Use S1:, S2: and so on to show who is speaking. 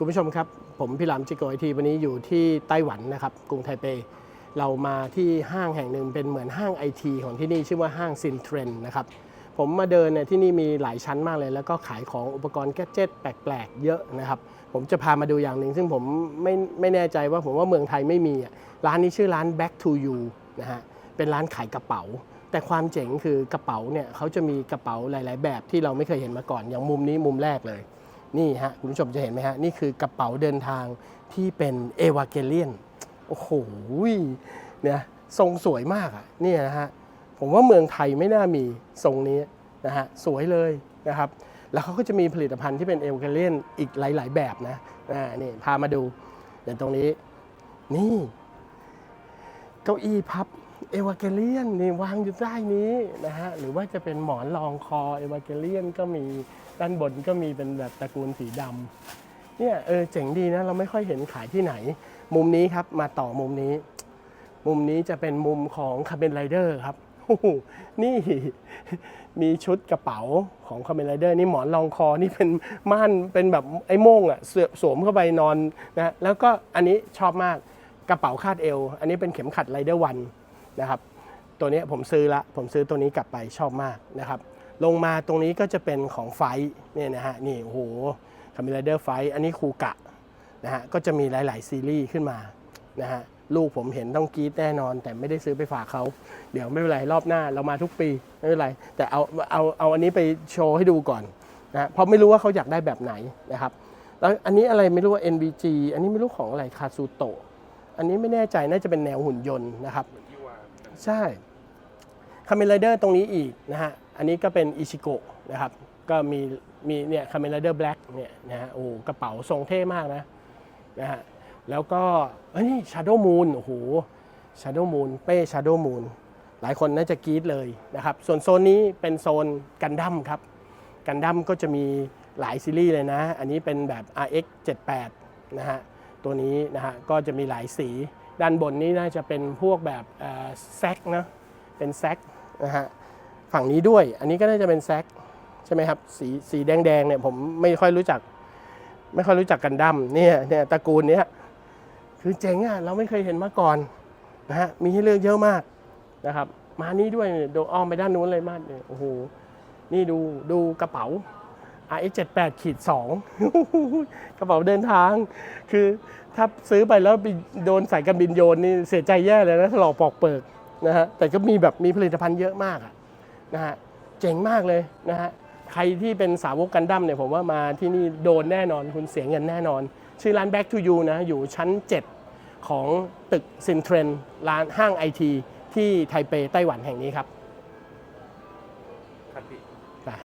S1: คุณผู้ชมครับ ผมพี่หลามจิโกไอทีวันนี้อยู่ที่ไต้หวันนะครับ กรุงไทเป เรามาที่ห้างแห่งหนึ่งเป็นเหมือนห้างไอทีของที่นี่ชื่อว่าห้างซินเทรนนะครับ ผมมาเดินเนี่ยที่นี่มีหลายชั้นมากเลย แล้วก็ขายของอุปกรณ์แกดเจิตแปลกๆ เยอะนะครับ ผมจะพามาดูอย่างหนึ่ง ซึ่งผมไม่ไม่แน่ใจว่าผมว่าเมืองไทยไม่มีร้านนี้ชื่อร้าน Back to You นะฮะเป็นร้านขายกระเป๋าแต่ความเจ๋งคือกระเป๋าเนี่ยเขาจะมีกระเป๋าหลาย ๆ แบบที่เราไม่เคยเห็นมาก่อน อย่างมุมนี้มุมแรกเลย นี่ฮะคุณผู้ชมจะเห็นไหมฮะ นี่คือกระเป๋าเดินทางที่เป็นเอวาเกเลียนโอ้โหเนี่ยทรงสวยมากอะ่ะนี่นะฮะ ผมว่าเมืองไทยไม่น่ามีทรงนี้นะฮะ สวยเลยนะครับ แล้วเขาก็จะมีผลิตภัณฑ์ที่เป็นเอวาเกเลียนอีกหลาย ๆ แบบนะอ่านี่พามาดูอย่างตรงนี้ นี่ เก้าอี้พับ เอวาเกเลียนนี่วางอยู่ใต้นี้นะฮะหรือว่าจะเป็นหมอนรองคอเอวาเกเลียนก็มีด้านบนก็มีเป็นแบบตระกูลสีดำเนี่ยเออเจ๋งดีนะเราไม่ค่อยเห็นขายที่ไหน มุมนี้ครับมาต่อมุมนี้ มุมนี้จะเป็นมุมของคาเ m นไรเดอร์ครับโอ้โหนี่มีชุดกระเป๋าของคาเ m นไรเดอร์นี่หมอนรองคอนี่เป็นม่านเป็นแบบไอ้โม่งอะเสือสวมเข้าไปนอนนะแล้วก็อันนี้ชอบมากกระเป๋าคาดเอว อันนี้เป็นเข็มขัดไรเดอร์วัน นะครับตัวนี้ผมซื้อละผมซื้อตัวนี้กลับไปชอบมากนะครับลงมาตรงนี้ก็จะเป็นของไฟเนี่ยนะฮะนี่โอ้โหคาเมไรเดอร์ไฟอันนี้คูกะนะฮะก็จะมีหลาย ๆ ซีรีส์ขึ้นมานะฮะลูกผมเห็นต้องกรี๊ดแน่นอน แต่ไม่ได้ซื้อไปฝากเขา เดี๋ยวไม่เป็นไรรอบหน้าเรามาทุกปีไม่เป็นไร แต่เอาเอาเอาอันนี้ไปโชว์ให้ดูก่อนนะฮะเพราะไม่รู้ว่าเขาอยากได้แบบไหนนะครับแล้วอันนี้อะไรไม่รู้ว่า NBG อันนี้ไม่รู้ของอะไรคาซูโตะอันนี้ไม่แน่ใจน่าจะเป็นแนวหุ่นยนต์นะครับ ใช่คาเม n ไรเดอร์ตรงนี้อีกนะฮะ อันนี้ก็เป็นอิชิโกะนะครับ ก็มีมีเนี่ยคาเม n ไรเดอร์แบล็กเนี่ยนะฮะ โอ้กระเป๋าทรงเท่มากนะนะฮะ แล้วก็เอ้ยนี่ชาโดมูนโอ้โหชาร์โดมูนเป้ชาร์โดมูนหลายคนน่าจะกรี๊ดเลยนะครับ ส่วนโซนนี้เป็นโซนกันดั้มครับ กันดั้มก็จะมีหลายซีรีส์เลยนะ อันนี้เป็นแบบ RX 78นะฮะ ตัวนี้นะฮะ ก็จะมีหลายสี ด้านบนนี้น่าจะเป็นพวกแบบแซกนะเป็นแซกนะฮะฝั่งนี้ด้วย อันนี้ก็น่าจะเป็นแซกใช่ไหมครับสีสีแดงๆเนี่ยผมไม่ค่อยรู้จัก ไม่ค่อยรู้จักกันดั้มเนี่ยเนี่ยตระกูลเนี้ยคือเจ๋งอะเราไม่เคยเห็นมาก่อนนะฮะมีให้เลือกเยอะมากนะครับ มานี่ด้วยเนี่ยดูอ้อมไปด้านนู้นเลยมากเนี่ยโอ้โหนี่ดูดูกระเป๋า RX 78ขีด2กระเป๋าเดินทาง คือถ้าซื้อไปแล้วไปโดนสายการบินโยนนี่เสียใจแย่เลยนะถลอกปอกเปิกนะฮะแต่ก็มีแบบมีผลิตภัณฑ์เยอะมากนะฮะเจ๋งมากเลยนะฮะใครที่เป็นสาวกกันดั้มเนี่ยผมว่ามาที่นี่โดนแน่นอนคุณเสียเงินแน่นอน ชื่อร้าน Back to You นะอยู่ชั้น 7 ของตึกซินเทรนร้านห้างไอทีที่ไทเปไต้หวันแห่งนี้ครับ
S2: ครับพี่